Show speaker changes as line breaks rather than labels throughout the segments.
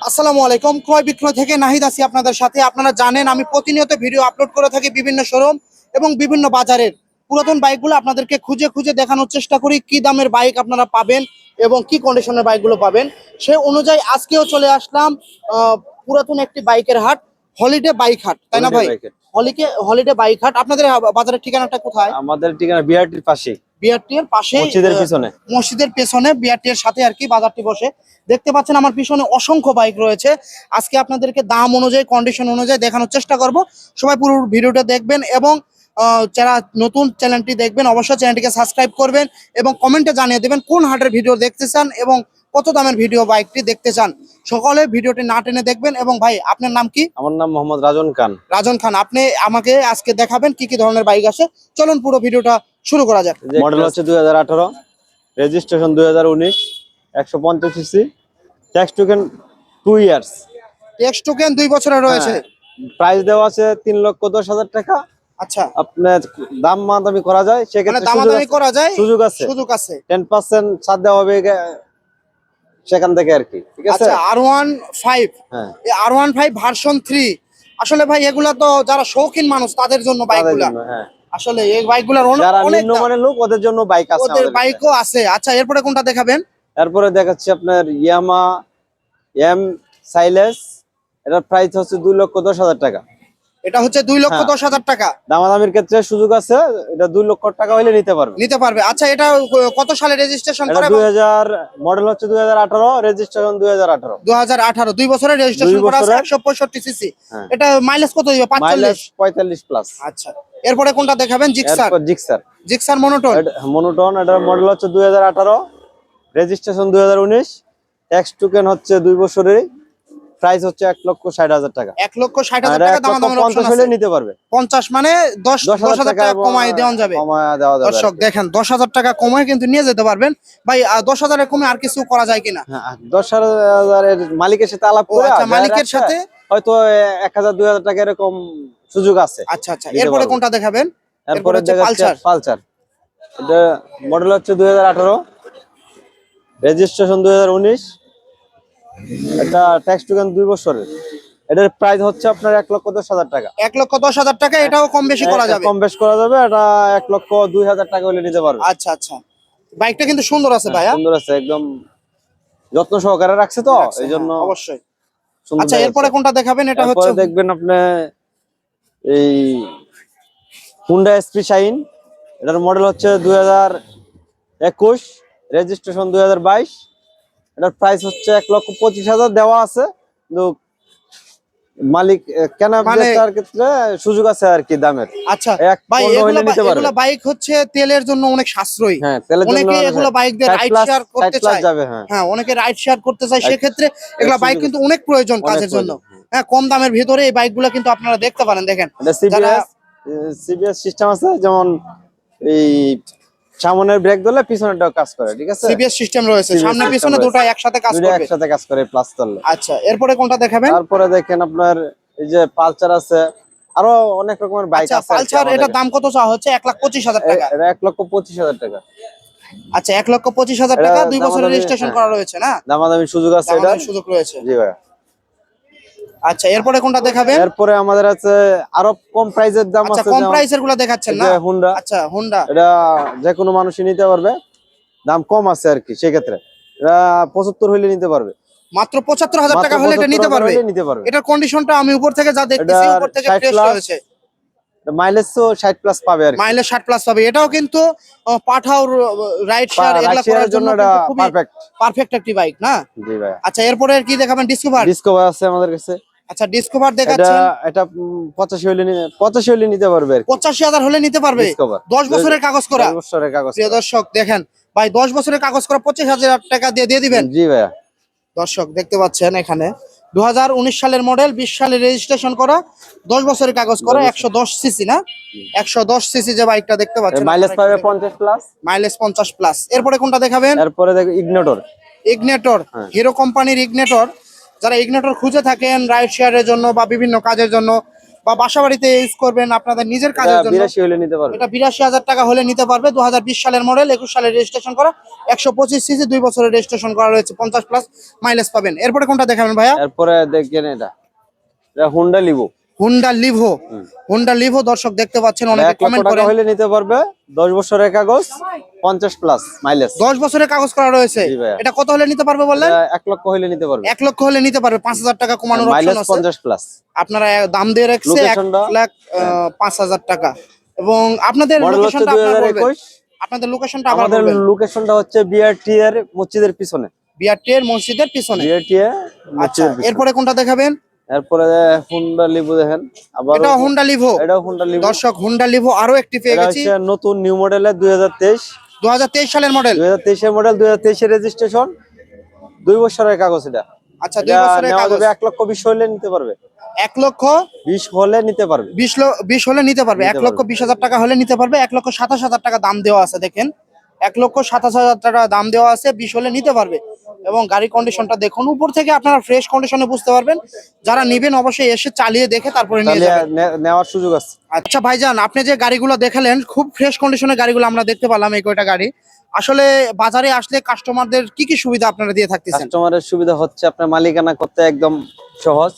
আসসালামু আলাইকুম। ক্রয় বিক্রয় থেকে নাহিদ আছি আপনাদের সাথে। আপনারা জানেন আমি প্রতিনিয়ত ভিডিও আপলোড করে থাকি বিভিন্ন শোরুম এবং বিভিন্ন বাজারের। পুরাতন বাইকগুলো আপনাদেরকে খুঁজে খুঁজে দেখানোর চেষ্টা করি কি দামের বাইক আপনারা পাবেন এবং কি কন্ডিশনের বাইকগুলো পাবেন। সে অনুযায়ী আজকেও চলে আসলাম আহ, পুরাতন একটি বাইকের হাট হলিডে বাইক হাট তাই না ভাই? হলিকে হলিডে বাইক হাট। আপনাদের বাজারের ঠিকানাটা কোথায়?
আমাদের ঠিকানা বিআরটির পাশে
বিআরটি এর পাশে
মসজিদের পিছনে।
মসজিদের পেছনে বিআরটি এর সাথে আর কি বাজারটি বসে। দেখতে পাচ্ছেন আমার পিছনে অসংখ্য বাইক রয়েছে। আজকে আপনাদেরকে দাম অনুযায়ী কন্ডিশন অনুযায়ী দেখানোর চেষ্টা করব। সবাই পুরো ভিডিওটা দেখবেন এবং যারা নতুন চ্যানেলটি দেখবেন অবশ্যই চ্যানেলটিকে সাবস্ক্রাইব করবেন এবং কমেন্টে জানিয়ে দেবেন কোন হাটের ভিডিও দেখতে চান এবং কত দামের ভিডিও বাইকটি দেখতে চান সকলে ভিডিওটি না টেনে দেখবেন। এবং ভাই আপনার নাম কি?
আমার নাম মোহাম্মদ রাজন খান।
রাজন খান আপনি আমাকে আজকে দেখাবেন কি কি ধরনের বাইক আছে। চলুন পুরো ভিডিওটা শুরু করা যাক।
মডেল হচ্ছে দুই হাজার আঠারো রেজিস্ট্রেশন দুই হাজার উনিশ একশো পঞ্চাশ CC tax token two years
text token দুই বছরে রয়েছে।
প্রাইস দেওয়া আছে তিন লক্ষ দশ হাজার টাকা।
আচ্ছা।
আপনার দাম মাদামি করা যায় সেখানে
দামাদামি করা যায়?
সুযোগ আছে।
সুযোগ আছে।
টেন পার্সেন্ট ছাড় দেওয়া হবে সেখান থেকে আর কি ঠিক আছে?
আচ্ছা আর ওয়ান ফাইভ
হ্যাঁ।
R one five version three আসলে ভাই এগুলা তো যারা শৌখিন মানুষ তাদের জন্য বাইকগুলা
হ্যাঁ।
আসলে এই বাইকগুলার অনেক
নিম্নমানের লোক ওদের জন্য বাইক আছে
ওদের। বাইকও আছে। আচ্ছা এরপরে কোনটা দেখাবেন?
তারপরে দেখাচ্ছি আপনার ইয়ামা এম সাইলেস এটার প্রাইস হচ্ছে দুই লক্ষ দশ হাজার টাকা।
এটা হচ্ছে দুই লক্ষ
হ্যাঁ।
দশ হাজার টাকা।
দামাদামির ক্ষেত্রে সুযোগ আছে এটা দুই লক্ষ টাকা হলে নিতে পারবে।
নিতে পারবে। আচ্ছা এটা কত সালে রেজিস্ট্রেশন করে
দুই হাজার মডেল হচ্ছে দুই হাজার আঠারো রেজিস্ট্রেশন দুই হাজার আঠারো।
দু হাজার আঠারো দুই বছরের রেজিস্ট্রেশন করা আছে একশো পঁয়ষট্টি সিসি
হ্যাঁ।
এটা মাইলেজ কত দিবে?
মাইলেজ পঁয়তাল্লিশ প্লাস
আচ্ছা। এরপরে কোনটা দেখাবেন? Gixxer
Gixxer
Gixxer monotone
monotone এটার মডেল হচ্ছে দুই হাজার আঠারো রেজিস্ট্রেশন দুই হাজার উনিশ। ট্যাক্স টোকেন হচ্ছে দুই বছরের প্রাইস হচ্ছে এক লক্ষ ষাট হাজার টাকা।
এক লক্ষ ষাট হাজার টাকা
পঞ্চাশ হলে নিতে পারবে।
পঞ্চাশ মানে দশ
দশ
হাজার টাকা কমায় দেওয়া যাবে।
কমায় দেওয়া যাবে
দর্শক দেখেন দশ হাজার টাকা কমায় কিন্তু নিয়ে যেতে পারবেন। ভাই দশ হাজারের কমে আর কিছু করা যায় কিনা?
হ্যাঁ, দশ হাজারের মালিকের সাথে আলাপ করে
আচ্ছা মালিকের সাথে?
হয়তো এক হাজার দুই হাজার টাকা এরকম সুযোগ আছে।
আচ্ছা আচ্ছা এরপরে কোনটা দেখাবেন?
এরপরে
হচ্ছে পালসার।
পালসার। এটা মডেল হচ্ছে দুই হাজার আঠারো। রেজিস্ট্রেশন দুই হাজার উনিশ। এটা ট্যাক্স টোকেন দুই বছরের। এটার প্রাইস হচ্ছে আপনার এক লক্ষ দশ হাজার টাকা।
এক লক্ষ দশ হাজার টাকা এটাও কম বেশি করা যাবে?
কম বেশ করা যাবে এটা এক লক্ষ দুই হাজার টাকা হলে নিতে পারবে।
আচ্ছা আচ্ছা। বাইকটা কিন্তু সুন্দর আছে ভাইয়া।
সুন্দর আছে একদম যত্ন সহকারে রাখছে তো এই জন্য
হ্যাঁ, অবশ্যই। আচ্ছা এরপরে কোনটা দেখাবেন এটা হচ্ছে?
দেখবেন আপনি এই হুন্ডা এসপি শাইন এটার মডেল হচ্ছে দুই হাজার একুশ রেজিস্ট্রেশন দুই হাজার বাইশ। এটার প্রাইস হচ্ছে এক লক্ষ পঁচিশ হাজার দেওয়া আছে। কিন্তু মালিক কেনা
মানে-
বেচার ক্ষেত্রে সুযোগ আছে আর কি দামের।
আচ্ছা ভাই এগুলো এগুলো বাইক হচ্ছে তেলের জন্য অনেক সাশ্রয়ী।
হ্যাঁ তেলের জন্য
অনেকে এগুলো বাইক দিয়ে রাইড শেয়ার করতে চায়।
যাবে হ্যাঁ।
হ্যাঁ অনেকে রাইড শেয়ার করতে চায়। সেক্ষেত্রে এগুলো বাইক কিন্তু অনেক প্রয়োজন কাজের জন্য। হ্যাঁ। কম দামের ভিতরে এই বাইকগুলো কিন্তু আপনারা দেখতে পারেন দেখেন।
এটা সিবিএস সিবিএস সিস্টেম আছে যেমন এই সামনের ব্রেক দিলে পিছনেরটাও কাজ করে ঠিক আছে?
সিবিএস সিস্টেম রয়েছে। সামনে পিছনে দুটো একসাথে কাজ করবে।
একসাথে কাজ করে প্লাস করলে
আচ্ছা এরপরে কোনটা দেখাবেন?
তারপরে দেখেন আপনার এই যে পালচার আছে আরও অনেক রকমের বাইক
আচ্ছা
আছে
পালসার এটার দাম কত চা হচ্ছে? এক লাখ পঁচিশ হাজার
কাছে।
টাকা
এটা এক লক্ষ পঁচিশ হাজার টাকা।
আচ্ছা এক লক্ষ পঁচিশ হাজার
এটা
টাকা দুই বছরের রেজিস্ট্রেশন
হ্যাঁ।
করা রয়েছে না?
দামাদামি সুযোগ আছে এটা?
সুযোগ রয়েছে।
জি ভাই।
আচ্ছা এরপরে কোনটা দেখাবেন?
এরপরে আমাদের আছে আরও কম প্রাইসের দাম
আচ্ছা
আছে
কম প্রাইসেরগুলো দেখাচ্ছেন না?
হুন্ডা
আচ্ছা হোন্ডা
এটা যে কোনো মানুষই নিতে পারবে। দাম কম আছে আর কি সেক্ষেত্রে। এটা পঁচাত্তর হইলে নিতে পারবে।
মাত্র পঁচাত্তর হাজার টাকা হলে এটা নিতে পারবে?
নিতে পারবে।
এটার কন্ডিশনটা আমি উপর থেকে যা দেখতেছি উপর থেকে
60
ফ্রেশ
plus মাইলেজ তো ষাট প্লাস পাবে আর কি।
মাইলেজ ষাট প্লাস পাবে। এটাও কিন্তু পাঠাও রাইড শেয়ার এগুলা করার
জন্য পারফেক্ট
পারফেক্ট একটি বাইক না?
জি ভাই।
আচ্ছা এরপরে কি দেখাবেন? ডিসকভার
ডিসকভার আছে আমাদের কাছে।
আচ্ছা ডিসকভার দেখাচ্ছেন?
এটা উম, পঁচাশি হইলে নি- পঁচাশি হইলে নিতে পারবে আর কি।
পঁচাশি হাজার হলে নিতে পারবে?
ডিসকভার
দশ বছরের কাগজ করা।
দশ বছরের কাগজ
প্রিয় দর্শক দেখেন ভাই দশ বছরের কাগজ করা পঁচিশ হাজার টাকা দিয়ে দিয়ে দিবেন?
জি ভাইয়া।
দর্শক দেখতে পাচ্ছেন এখানে। দুহাজার উনিশ সালের মডেল বিশ সালে রেজিস্ট্রেশন করা দশ বছরের কাগজ করা
দশ বছর।
একশো দশ সিসি না? একশো দশ সিসি যে বাইকটা দেখতে পাচ্ছেন।
মাইলেজ পাবে পঞ্চাশ প্লাস
মাইলেজ পঞ্চাশ প্লাস এরপরে কোনটা দেখাবেন?
এরপরে দেখো ইগনোটর
ইগনেটর। হিরো কোম্পানির ইগনেটর যারা ইগনেটর খুঁজে থাকেন রাইড শেয়ারের জন্য বা বিভিন্ন কাজের জন্য বা বাসা বাড়িতে ইউজ করবেন আপনাদের নিজের কাজের জন্য
বিরাশি হলে নিতে পারবে।
এটা বিরাশি হাজার টাকা হলে নিতে পারবে। দু হাজার বিশ সালের মডেল একুশ সালে রেজিস্ট্রেশন করা একশো পঁচিশ সিসি দুই বছরের রেজিস্ট্রেশন করা রয়েছে পঞ্চাশ প্লাস মাইলেজ পাবেন। এরপরে কোনটা দেখাবেন ভাইয়া?
এরপরে দেখেন এটা। এটা Honda Livo
Honda Livo. Honda Livo দর্শক দেখতে পাচ্ছেন অনেকে কমেন্ট করেন।
হলে নিতে পারবে দশ বছরের কাগজ পঞ্চাশ প্লাস মাইলেজ
দশ বছরের কাগজ করা রয়েছে। এটা কত হলে নিতে পারবে বললেন?
এক লক্ষ হলে নিতে পারবে।
এক লক্ষ হলে নিতে পারবে। পাঁচ হাজার টাকা কমানোর অপশন আছে।
পঞ্চাশ প্লাস
আপনারা দাম দিয়ে রাখছে এক
Location-টা?
লাখ আহ, পাঁচ হাজার টাকা। এবং আপনাদের লোকেশনটা আপনারা বলবেন। আপনাদের লোকেশনটা আবার
আমাদের লোকেশনটা হচ্ছে বিআরটি এর মসজিদের পিছনে।
বিআরটি এর মসজিদের পিছনে।
বিআরটি এর
আচ্ছা
মসজিদের পিছনে।
এরপরে কোনটা দেখাবেন?
এরপরে হুন্ডা লিভো দেখেন আবার
এটা হুন্ডা লিভো
এটাও হুন্ডা লিভো
দর্শক হুন্ডা লিভো আরও একটি পেয়ে
এটা
গেছি।
হচ্ছে নতুন নিউ মডেলের দুই হাজার তেইশ।
সালের মডেল
দুই হাজার তেইশের মডেল দুই হাজার তেইশের রেজিস্ট্রেশন দুই বছরের কাগজ এটা।
আচ্ছা দুই বছরের কাগজ
যাবে এক লক্ষ বিশ হলে নিতে পারবে।
এক লক্ষ
বিশ হলে নিতে পারবে।
বিশ ল- বিশ হলে নিতে পারবে।
নিতে
এক লক্ষ বিশ হাজার টাকা হলে নিতে পারবে। এক লক্ষ সাতাশ হাজার টাকা দাম দেওয়া আছে দেখেন। এক লক্ষ সাতাশ হাজার টাকা দাম দেওয়া আছে বিশ হলে নিতে পারবে। এবং গাড়ির কন্ডিশনটা দেখুন। উপর থেকে আপনারা ফ্রেশ কন্ডিশনে বুঝতে পারবেন। যারা নিবেন অবশ্যই এসে চালিয়ে দেখে তারপরে নিয়ে যাবেন।
নেওয়ার সুযোগ আছে।
আচ্ছা ভাইজান আপনি যে গাড়িগুলো দেখালেন খুব ফ্রেশ কন্ডিশনের গাড়িগুলো আমরা দেখতে পেলাম এই কয়টা গাড়ি। আসলে বাজারে আসলে কাস্টমারদের কি কি সুবিধা আপনারা দিয়ে থাকতেছেন?
কাস্টমারের সুবিধা হচ্ছে আপনার মালিকানা করতে একদম সহজ।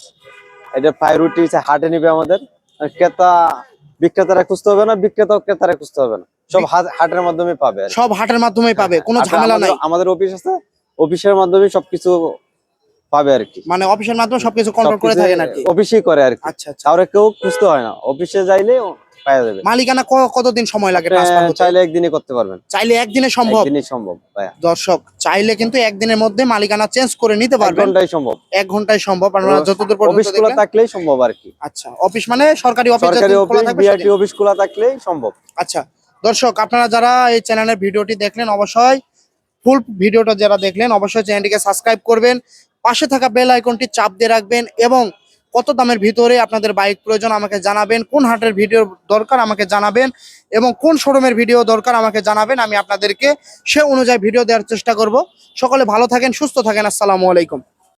এটা প্রায়োরিটি হাটে নিবে আমাদের। আর ক্রেতা বিক্রেতারা খুঁজতে হবে না বিক্রেতা ক্রেতারা খুঁজতে হবে না। সব হাট- হাটের মাধ্যমে পাবে।
সব হাটের মাধ্যমে পাবে কোনো ঝামেলা নাই।
আমাদের অফিস আছে অফিসের মাধ্যমে সবকিছু পাবে আর কি।
মানে অফিসের মাধ্যমে সবকিছু কন্ট্রোল করে থাকেন আর কি?
অফিসেই করে আর কি।
আচ্ছা আচ্ছা।
তাহলে কেউ খুঁজতে হয় না। অফিসে যাইলে পাওয়া যাবে।
মালিকানা কতদিন সময় লাগে করতে?
চাইলে একদিনই করতে পারবেন।
চাইলে একদিনে সম্ভব?
একদিনই সম্ভব
দর্শক চাইলে কিন্তু একদিনের মধ্যে মালিকানা চেঞ্জ করে নিতে
এক
পারবেন।
ঘন্টাই সম্ভব।
এক ঘন্টায় সম্ভব আপনারা যতদূর পর্যন্ত
অফিস খোলা থাকলেই সম্ভব আর কি।
আচ্ছা অফিস মানে সরকারি অফিস
সরকারি অফিস বিআরটি অফিস খোলা থাকলেই সম্ভব।
আচ্ছা দর্শক আপনারা যারা এই চ্যানেলের ভিডিওটি দেখলেন অবশ্যই ফুল ভিডিওটা যারা দেখলেন, অবশ্যই চ্যানেলটিকে সাবস্ক্রাইব করবেন, পাশে থাকা বেল আইকনটি চাপ দিয়ে রাখবেন এবং কত দামের ভিতরে আপনাদের বাইক প্রয়োজন আমাকে জানাবেন, কোন হাটের ভিডিও দরকার আমাকে জানাবেন এবং কোন শোরুমের ভিডিও দরকার আমাকে জানাবেন, আমি আপনাদেরকে সে অনুযায়ী ভিডিও দেওয়ার চেষ্টা করব। সকলে ভালো থাকেন, সুস্থ থাকেন, আসসালামু আলাইকুম।